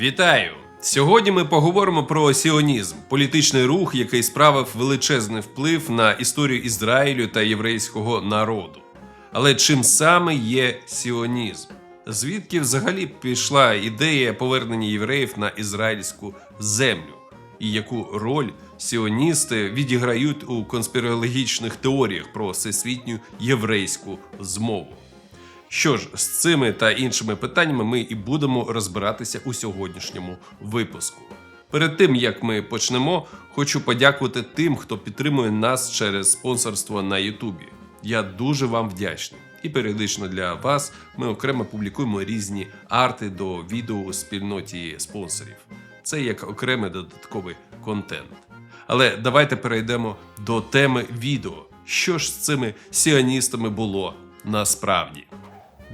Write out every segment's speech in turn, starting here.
Вітаю! Сьогодні ми поговоримо про сіонізм, політичний рух, який справив величезний вплив на історію Ізраїлю та єврейського народу. Але чим саме є сіонізм? Звідки взагалі пішла ідея повернення євреїв на ізраїльську землю? І яку роль сіоністи відіграють у конспірологічних теоріях про всесвітню єврейську змову? Що ж, з цими та іншими питаннями ми і будемо розбиратися у сьогоднішньому випуску. Перед тим як ми почнемо, хочу подякувати тим, хто підтримує нас через спонсорство на Ютубі. Я дуже вам вдячний. І періодично для вас ми окремо публікуємо різні арти до відео у спільноті спонсорів. Це як окремий додатковий контент. Але давайте перейдемо до теми відео. Що ж з цими сіоністами було насправді?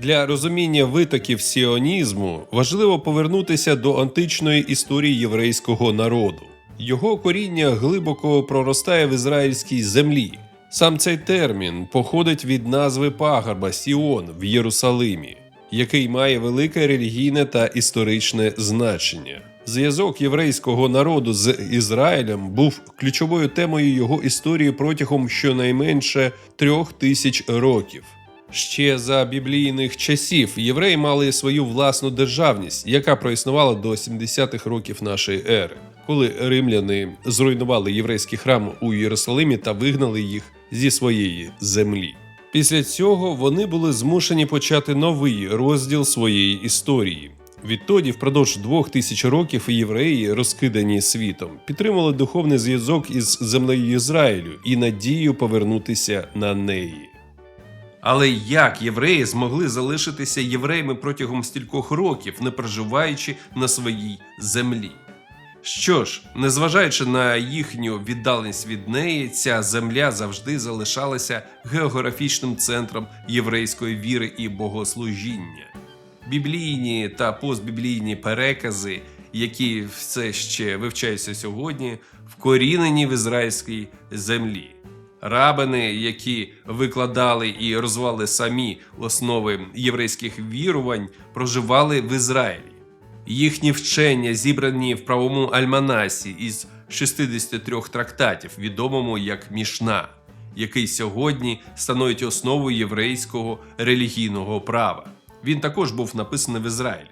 Для розуміння витоків сіонізму важливо повернутися до античної історії єврейського народу. Його коріння глибоко проростає в ізраїльській землі. Сам цей термін походить від назви пагорба Сіон в Єрусалимі, який має велике релігійне та історичне значення. Зв'язок єврейського народу з Ізраїлем був ключовою темою його історії протягом щонайменше трьох тисяч років. Ще за біблійних часів євреї мали свою власну державність, яка проіснувала до 70-х років нашої ери, коли римляни зруйнували єврейський храм у Єрусалимі та вигнали їх зі своєї землі. Після цього вони були змушені почати новий розділ своєї історії. Відтоді, впродовж двох тисяч років, євреї, розкидані світом, підтримували духовний зв'язок із землею Ізраїлю і надію повернутися на неї. Але як євреї змогли залишитися євреями протягом стількох років, не проживаючи на своїй землі? Що ж, незважаючи на їхню віддаленість від неї, ця земля завжди залишалася географічним центром єврейської віри і богослужіння. Біблійні та постбіблійні перекази, які все ще вивчаються сьогодні, вкорінені в ізраїльській землі. Рабини, які викладали і розвивали самі основи єврейських вірувань, проживали в Ізраїлі. Їхні вчення зібрані в правому альманасі із 63 трактатів, відомому як Мішна, який сьогодні становить основу єврейського релігійного права. Він також був написаний в Ізраїлі.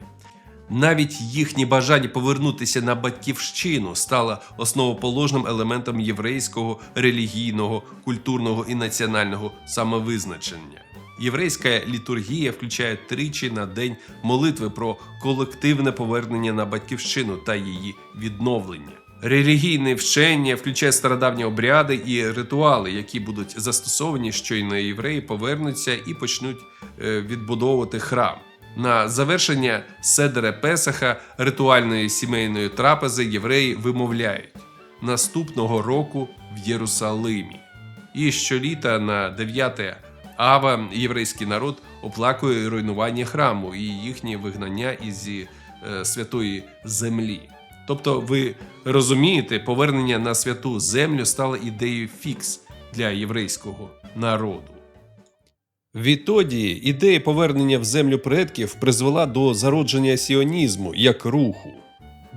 Навіть їхнє бажання повернутися на батьківщину стало основоположним елементом єврейського релігійного, культурного і національного самовизначення. Єврейська літургія включає тричі на день молитви про колективне повернення на батьківщину та її відновлення. Релігійне вчення включає стародавні обряди і ритуали, які будуть застосовані, щойно євреї повернуться і почнуть е, відбудовувати храм. На завершення седера Песаха ритуальної сімейної трапези євреї вимовляють наступного року в Єрусалимі. І щоліта на 9 ава єврейський народ оплакує руйнування храму і їхнє вигнання із е, святої землі. Тобто, ви розумієте, повернення на святу землю стало ідеєю фікс для єврейського народу. Відтоді ідея повернення в землю предків призвела до зародження сіонізму як руху.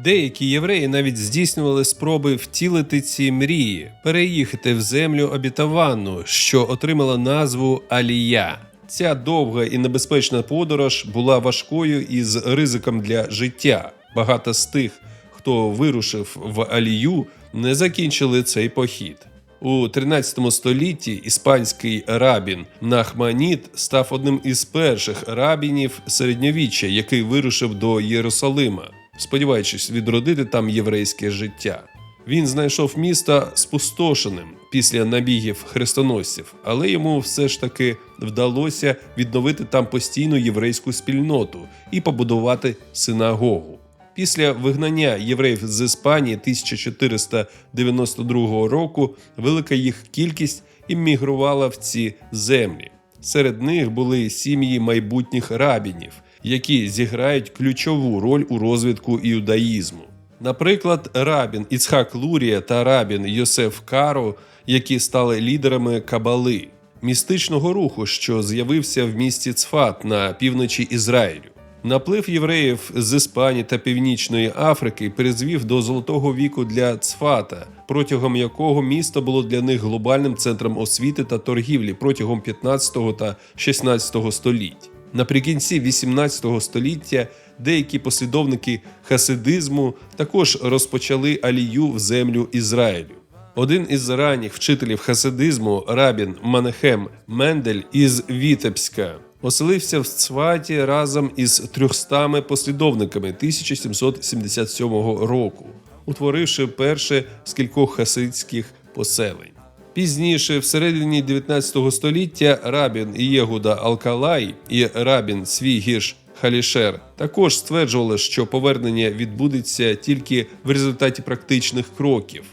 Деякі євреї навіть здійснювали спроби втілити ці мрії, переїхати в землю обітовану, що отримала назву Алія. Ця довга і небезпечна подорож була важкою і з ризиком для життя. Багато з тих, хто вирушив в Алію, не закінчили цей похід. У 13 столітті іспанський рабін Нахманіт став одним із перших рабінів середньовіччя, який вирушив до Єрусалима, сподіваючись відродити там єврейське життя. Він знайшов місто спустошеним після набігів хрестоносців, але йому все ж таки вдалося відновити там постійну єврейську спільноту і побудувати синагогу. Після вигнання євреїв з Іспанії 1492 року велика їх кількість іммігрувала в ці землі. Серед них були сім'ї майбутніх рабінів, які зіграють ключову роль у розвитку іудаїзму. Наприклад, рабін Іцхак Лурія та рабін Йосеф Каро, які стали лідерами Кабали, містичного руху, що з'явився в місті Цфат на півночі Ізраїлю. Наплив євреїв з Іспанії та Північної Африки призвів до золотого віку для Цфата, протягом якого місто було для них глобальним центром освіти та торгівлі протягом 15 та 16 століть. Наприкінці 18 століття деякі послідовники хасидизму також розпочали алію в землю Ізраїлю. Один із ранніх вчителів хасидизму Рабін Манехем Мендель із Вітебська оселився в Цваті разом із 300 послідовниками 1777 року, утворивши перше з кількох хасидських поселень. Пізніше, в середині 19 століття, Рабін Єгуда Алкалай і Рабін Свій Гірш Халішер також стверджували, що повернення відбудеться тільки в результаті практичних кроків.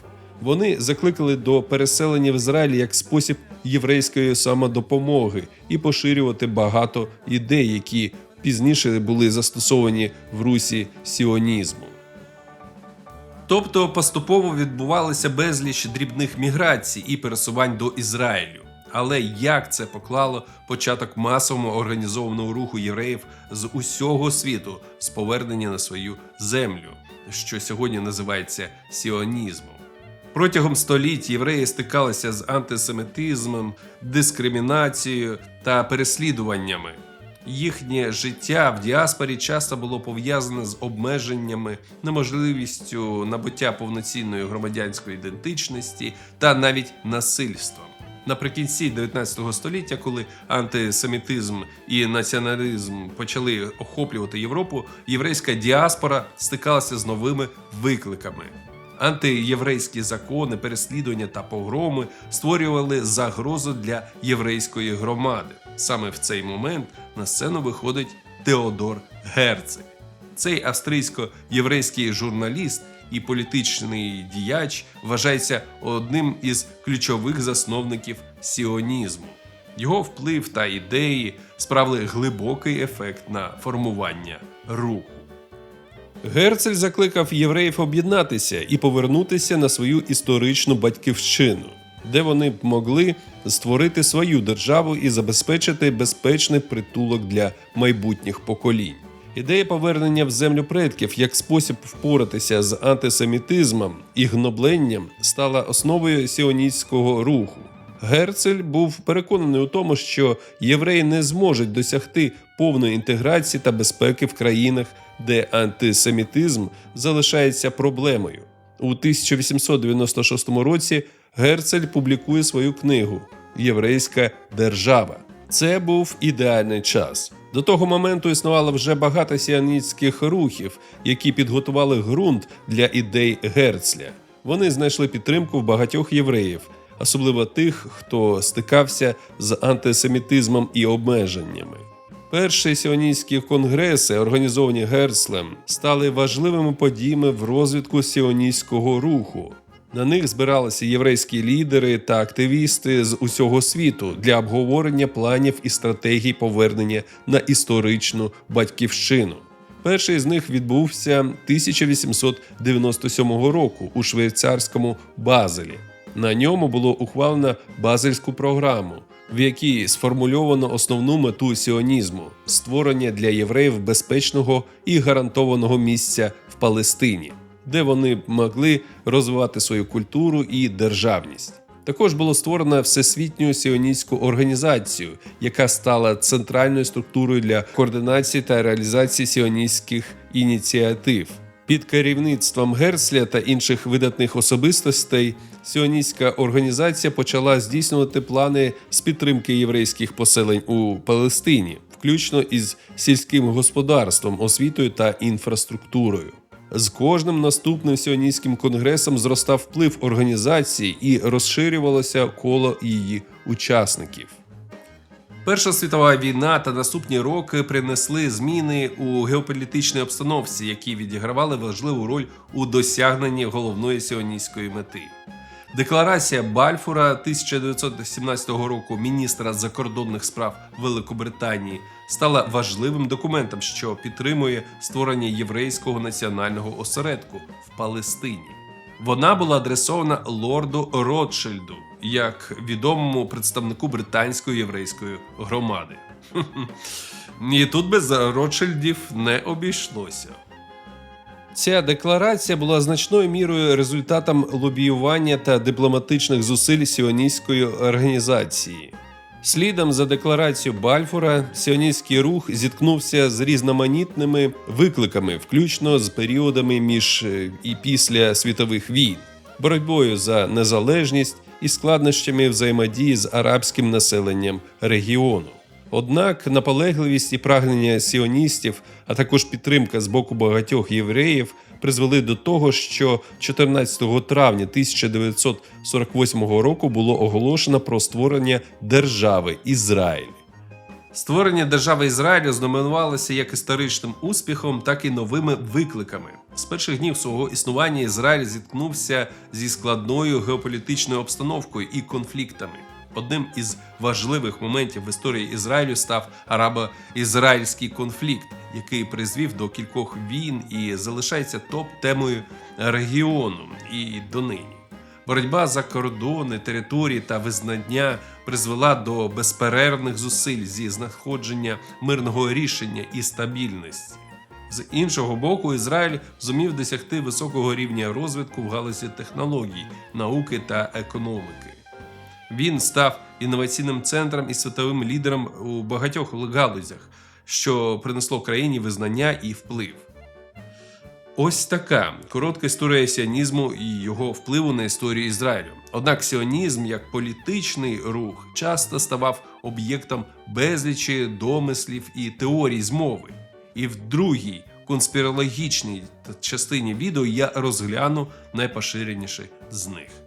Вони закликали до переселення в Ізраїль як спосіб єврейської самодопомоги і поширювати багато ідей, які пізніше були застосовані в русі сіонізму. Тобто поступово відбувалося безліч дрібних міграцій і пересувань до Ізраїлю. Але як це поклало початок масовому організованого руху євреїв з усього світу з повернення на свою землю, що сьогодні називається сіонізмом? Протягом століть євреї стикалися з антисемітизмом, дискримінацією та переслідуваннями. Їхнє життя в діаспорі часто було пов'язане з обмеженнями, неможливістю набуття повноцінної громадянської ідентичності та навіть насильством. Наприкінці 19 століття, коли антисемітизм і націоналізм почали охоплювати Європу, єврейська діаспора стикалася з новими викликами. Антиєврейські закони, переслідування та погроми створювали загрозу для єврейської громади. Саме в цей момент на сцену виходить Теодор Герцик. Цей австрійсько-єврейський журналіст і політичний діяч вважається одним із ключових засновників сіонізму. Його вплив та ідеї справили глибокий ефект на формування руху. Герцель закликав євреїв об'єднатися і повернутися на свою історичну батьківщину, де вони б могли створити свою державу і забезпечити безпечний притулок для майбутніх поколінь. Ідея повернення в землю предків як спосіб впоратися з антисемітизмом і гнобленням стала основою сіоністського руху. Герцель був переконаний у тому, що євреї не зможуть досягти повної інтеграції та безпеки в країнах, де антисемітизм залишається проблемою. У 1896 році Герцель публікує свою книгу Єврейська держава. Це був ідеальний час. До того моменту існувало вже багато сіаністських рухів, які підготували ґрунт для ідей Герцля. Вони знайшли підтримку в багатьох євреїв, особливо тих, хто стикався з антисемітизмом і обмеженнями. Перші сіоністські конгреси, організовані Герцлем, стали важливими подіями в розвитку сіоністського руху. На них збиралися єврейські лідери та активісти з усього світу для обговорення планів і стратегій повернення на історичну батьківщину. Перший з них відбувся 1897 року у швейцарському Базелі. На ньому було ухвалено базельську програму, в якій сформульовано основну мету сіонізму створення для євреїв безпечного і гарантованого місця в Палестині, де вони могли розвивати свою культуру і державність. Також було створено всесвітню сіоністську організацію, яка стала центральною структурою для координації та реалізації сіоністських ініціатив. Під керівництвом Герцля та інших видатних особистостей сіоністська організація почала здійснювати плани з підтримки єврейських поселень у Палестині, включно із сільським господарством, освітою та інфраструктурою. З кожним наступним сіоністським конгресом зростав вплив організації і розширювалося коло її учасників. Перша світова війна та наступні роки принесли зміни у геополітичній обстановці, які відігравали важливу роль у досягненні головної сіоністської мети. Декларація Бальфура 1917 року міністра закордонних справ Великобританії стала важливим документом, що підтримує створення єврейського національного осередку в Палестині. Вона була адресована лорду Ротшильду як відомому представнику британської єврейської громади. І тут без Ротшильдів не обійшлося. Ця декларація була значною мірою результатом лобіювання та дипломатичних зусиль сіоністської організації. Слідом за декларацією Бальфура, сіоністський рух зіткнувся з різноманітними викликами, включно з періодами між е, і після світових війн, боротьбою за незалежність і складнощами взаємодії з арабським населенням регіону. Однак наполегливість і прагнення сіоністів, а також підтримка з боку багатьох євреїв призвели до того, що 14 травня 1948 року було оголошено про створення держави Ізраїль. Створення держави Ізраїлю знаменувалося як історичним успіхом, так і новими викликами. З перших днів свого існування Ізраїль зіткнувся зі складною геополітичною обстановкою і конфліктами. Одним із важливих моментів в історії Ізраїлю став арабо-ізраїльський конфлікт, який призвів до кількох війн і залишається топ-темою регіону і донині. Боротьба за кордони, території та визнання призвела до безперервних зусиль зі знаходження мирного рішення і стабільності. З іншого боку, Ізраїль зумів досягти високого рівня розвитку в галузі технологій, науки та економіки. Він став інноваційним центром і світовим лідером у багатьох галузях, що принесло країні визнання і вплив. Ось така коротка історія сіонізму і його впливу на історію Ізраїлю. Однак сіонізм як політичний рух часто ставав об'єктом безлічі домислів і теорій змови. І в другій конспірологічній частині відео я розгляну найпоширеніші з них.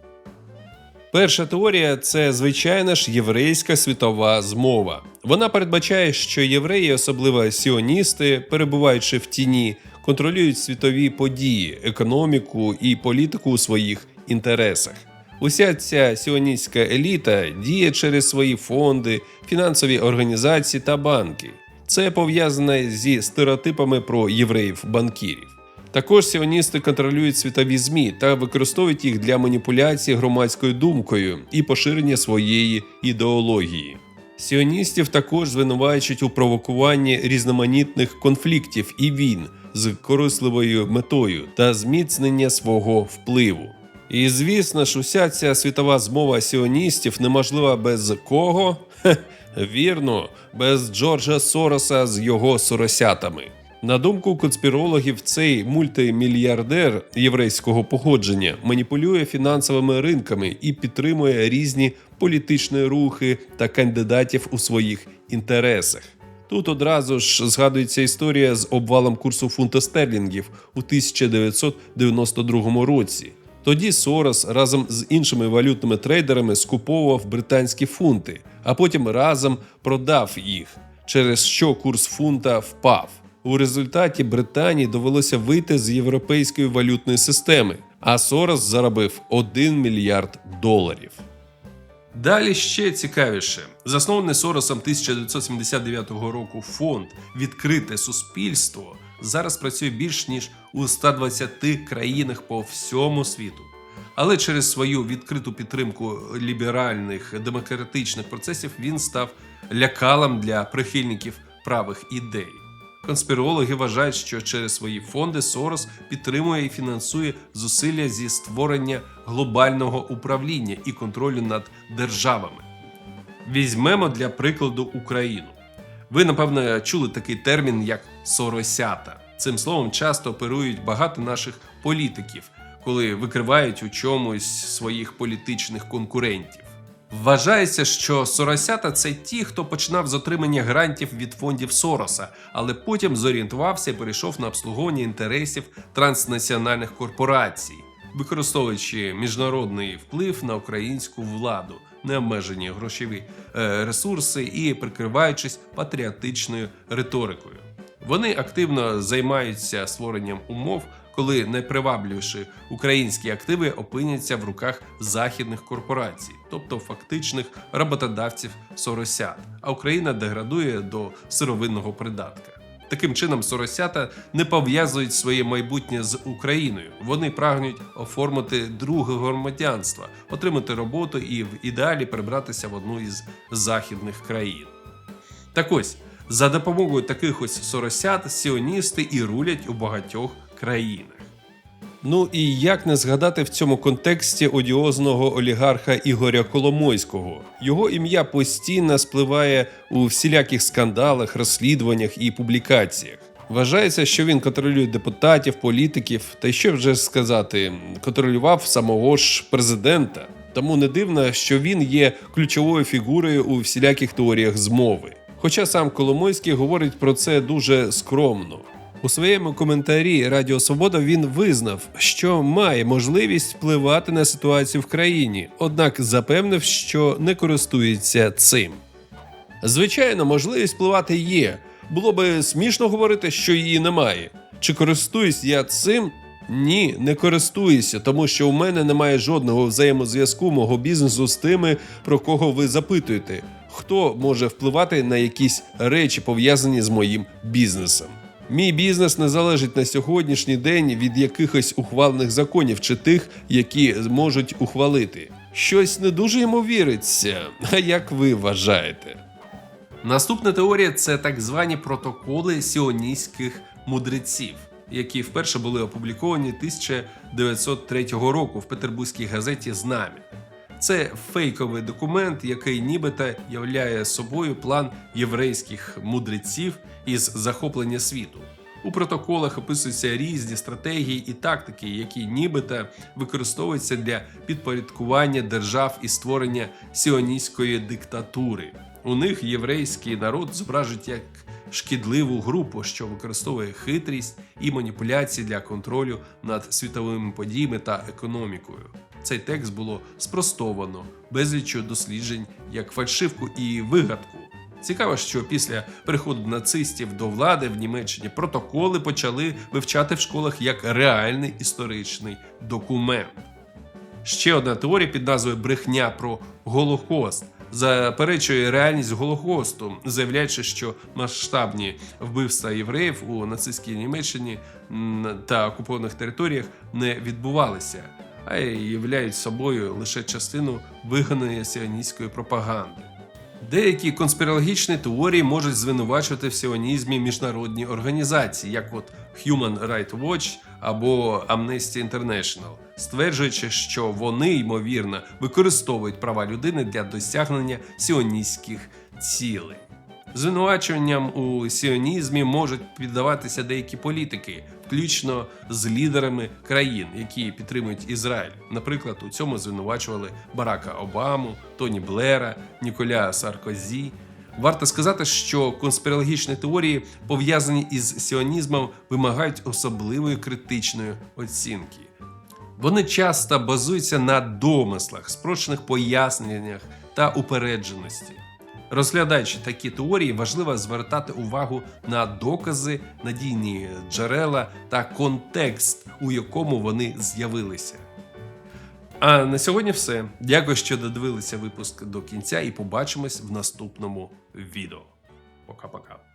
Перша теорія це звичайна ж єврейська світова змова. Вона передбачає, що євреї, особливо сіоністи, перебуваючи в тіні, контролюють світові події, економіку і політику у своїх інтересах. Уся ця сіоністська еліта діє через свої фонди, фінансові організації та банки. Це пов'язане зі стереотипами про євреїв-банкірів. Також сіоністи контролюють світові змі та використовують їх для маніпуляції громадською думкою і поширення своєї ідеології. Сіоністів також звинувачують у провокуванні різноманітних конфліктів і війн з корисливою метою та зміцнення свого впливу. І звісно ж, уся ця світова змова сіоністів неможлива без кого? Хе, вірно, без Джорджа Сороса з його соросятами. На думку конспірологів, цей мультимільярдер єврейського походження маніпулює фінансовими ринками і підтримує різні політичні рухи та кандидатів у своїх інтересах. Тут одразу ж згадується історія з обвалом курсу фунта стерлінгів у 1992 році. Тоді Сорос разом з іншими валютними трейдерами скуповував британські фунти, а потім разом продав їх, через що курс фунта впав. У результаті Британії довелося вийти з європейської валютної системи, а Сорос заробив 1 мільярд доларів. Далі ще цікавіше. Заснований Соросом 1979 року фонд Відкрите суспільство зараз працює більш ніж у 120 країнах по всьому світу. Але через свою відкриту підтримку ліберальних демократичних процесів він став лякалом для прихильників правих ідей. Конспірологи вважають, що через свої фонди Сорос підтримує і фінансує зусилля зі створення глобального управління і контролю над державами. Візьмемо для прикладу Україну. Ви, напевно, чули такий термін, як соросята. Цим словом часто оперують багато наших політиків, коли викривають у чомусь своїх політичних конкурентів. Вважається, що соросята це ті, хто починав з отримання грантів від фондів Сороса, але потім зорієнтувався і перейшов на обслуговування інтересів транснаціональних корпорацій, використовуючи міжнародний вплив на українську владу, необмежені грошові е, ресурси і прикриваючись патріотичною риторикою. Вони активно займаються створенням умов, коли найпривабливіші українські активи опиняться в руках західних корпорацій, тобто фактичних роботодавців соросят, а Україна деградує до сировинного придатка. Таким чином, соросята не пов'язують своє майбутнє з Україною. Вони прагнуть оформити друге громадянство, отримати роботу і в ідеалі прибратися в одну із західних країн. Так ось За допомогою таких ось соросят сіоністи і рулять у багатьох країнах. Ну і як не згадати в цьому контексті одіозного олігарха Ігоря Коломойського. Його ім'я постійно спливає у всіляких скандалах, розслідуваннях і публікаціях. Вважається, що він контролює депутатів, політиків, та що вже сказати, контролював самого ж президента. Тому не дивно, що він є ключовою фігурою у всіляких теоріях змови. Хоча сам Коломойський говорить про це дуже скромно. У своєму коментарі Радіо Свобода він визнав, що має можливість впливати на ситуацію в країні, однак запевнив, що не користується цим. Звичайно, можливість впливати є. Було би смішно говорити, що її немає. Чи користуюсь я цим? Ні, не користуюся, тому що у мене немає жодного взаємозв'язку мого бізнесу з тими, про кого ви запитуєте, хто може впливати на якісь речі, пов'язані з моїм бізнесом. Мій бізнес не залежить на сьогоднішній день від якихось ухвалених законів чи тих, які можуть ухвалити. Щось не дуже йому віриться. А як ви вважаєте? Наступна теорія це так звані протоколи сіоністських мудреців, які вперше були опубліковані 1903 року в петербурзькій газеті Знам'я. Це фейковий документ, який нібито являє собою план єврейських мудреців із захоплення світу. У протоколах описуються різні стратегії і тактики, які нібито використовуються для підпорядкування держав і створення сіоністської диктатури. У них єврейський народ зображують як шкідливу групу, що використовує хитрість і маніпуляції для контролю над світовими подіями та економікою. Цей текст було спростовано безліччю досліджень як фальшивку і вигадку. Цікаво, що після приходу нацистів до влади в Німеччині протоколи почали вивчати в школах як реальний історичний документ. Ще одна теорія під назвою Брехня про Голокост заперечує реальність Голокосту, заявляючи, що масштабні вбивства євреїв у нацистській Німеччині та окупованих територіях не відбувалися, а й являють собою лише частину виганої сіоністської пропаганди. Деякі конспірологічні теорії можуть звинувачувати в сіонізмі міжнародні організації, як от Human Rights Watch або Amnesty International, стверджуючи, що вони ймовірно використовують права людини для досягнення сіоністських цілей. Звинуваченням у сіонізмі можуть піддаватися деякі політики, включно з лідерами країн, які підтримують Ізраїль. Наприклад, у цьому звинувачували Барака Обаму, Тоні Блера, Ніколя Саркозі. Варто сказати, що конспірологічні теорії, пов'язані із сіонізмом, вимагають особливої критичної оцінки. Вони часто базуються на домислах, спрощених поясненнях та упередженості. Розглядаючи такі теорії, важливо звертати увагу на докази, надійні джерела та контекст, у якому вони з'явилися. А на сьогодні все. Дякую, що додивилися випуск до кінця, і побачимось в наступному відео. Пока-пока.